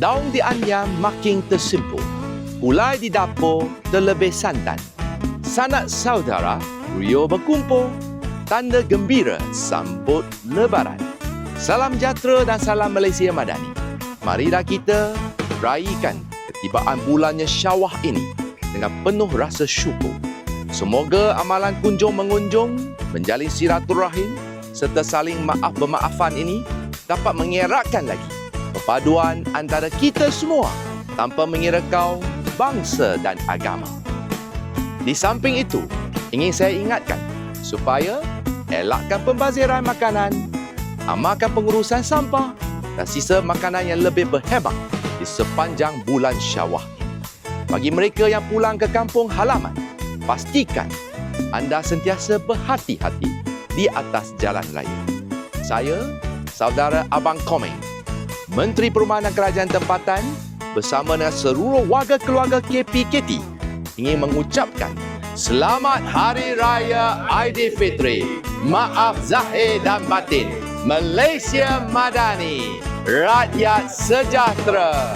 Daun di anyam makin tersimpul. Gulai di dapur terlebih santan. Sanak saudara, Rio berkumpul. Tanda gembira sambut lebaran. Salam sejahtera dan salam Malaysia Madani. Marilah kita raikan ketibaan bulannya syawah ini dengan penuh rasa syukur. Semoga amalan kunjung mengunjung, menjalin silaturahim serta saling maaf bermaafan ini dapat mengeratkan lagi perpaduan antara kita semua tanpa mengira kau bangsa dan agama. Di samping itu, ingin saya ingatkan supaya elakkan pembaziran makanan, amalkan pengurusan sampah dan sisa makanan yang lebih berhemat di sepanjang bulan Syawal. Bagi mereka yang pulang ke kampung halaman, pastikan anda sentiasa berhati-hati di atas jalan raya. Saya, saudara Abang Komeng, Menteri Perumahan dan Kerajaan Tempatan bersama dengan seluruh warga keluarga KPKT ingin mengucapkan Selamat Hari Raya Aidilfitri. Maaf zahir dan batin. Malaysia Madani. Rakyat sejahtera.